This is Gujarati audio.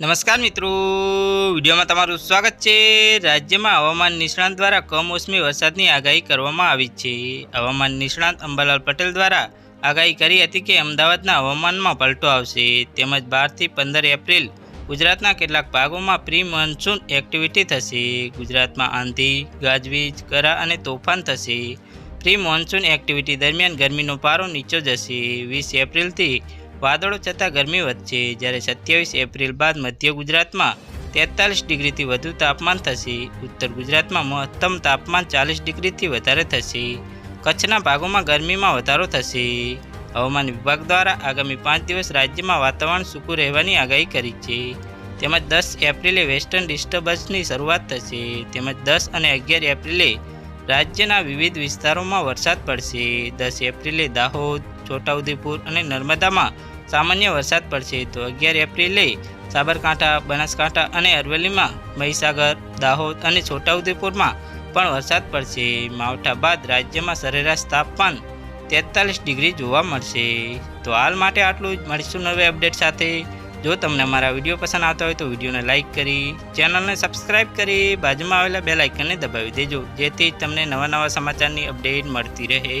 નમસ્કાર મિત્રો. વિડીયોમાં તમારું સ્વાગત છે. રાજ્યમાં હવામાન નિષ્ણાંત દ્વારા કમોસમી વરસાદની આગાહી કરવામાં આવી છે. હવામાન નિષ્ણાંત અંબાલાલ પટેલ દ્વારા આગાહી કરી હતી કે અમદાવાદના હવામાનમાં પલટો આવશે. તેમજ બારથી પંદર એપ્રિલ ગુજરાતના કેટલાક ભાગોમાં પ્રી મોન્સૂન એક્ટિવિટી થશે. ગુજરાતમાં આંધી, ગાજવીજ, કરા અને તોફાન થશે. પ્રી મોન્સૂન એક્ટિવિટી દરમિયાન ગરમીનો પારો નીચો જશે. વીસ એપ્રિલથી વાદળો છતાં ગરમી વધશે. જ્યારે સત્યાવીસ એપ્રિલ બાદ મધ્ય ગુજરાતમાં તેતાલીસ ડિગ્રીથી વધુ તાપમાન થશે. ઉત્તર ગુજરાતમાં મહત્તમ તાપમાન ચાલીસ ડિગ્રીથી વધારે થશે. કચ્છના ભાગોમાં ગરમીમાં વધારો થશે. હવામાન વિભાગ દ્વારા આગામી પાંચ દિવસ રાજ્યમાં વાતાવરણ સૂકું રહેવાની આગાહી કરી છે. તેમજ દસ એપ્રિલે વેસ્ટર્ન ડિસ્ટર્બન્સની શરૂઆત થશે. તેમજ દસ અને અગિયાર એપ્રિલે રાજ્યના વિવિધ વિસ્તારોમાં વરસાદ પડશે. દસ એપ્રિલે દાહોદ છોટાઉદેપુર અને નર્મદામાં સામાન્ય વરસાદ પડશે. તો અગિયાર એપ્રિલે સાબરકાંઠા, બનાસકાંઠા અને અરવલ્લીમાં મહીસાગર, દાહોદ અને છોટાઉદેપુરમાં પણ વરસાદ પડશે. માવઠા બાદ રાજ્યમાં સરેરાશ તાપમાન તેતાલીસ ડિગ્રી જોવા મળશે. તો હાલ માટે આટલું જ. મળીશું નવે અપડેટ સાથે. જો તમને અમારા વીડિયો પસંદ આવતા હોય તો વિડીયોને લાઇક કરી, ચેનલને સબસ્ક્રાઇબ કરી, બાજુમાં આવેલા બે લાઇકનને દબાવી દેજો. જેથી તમને નવા નવા સમાચારની અપડેટ મળતી રહે.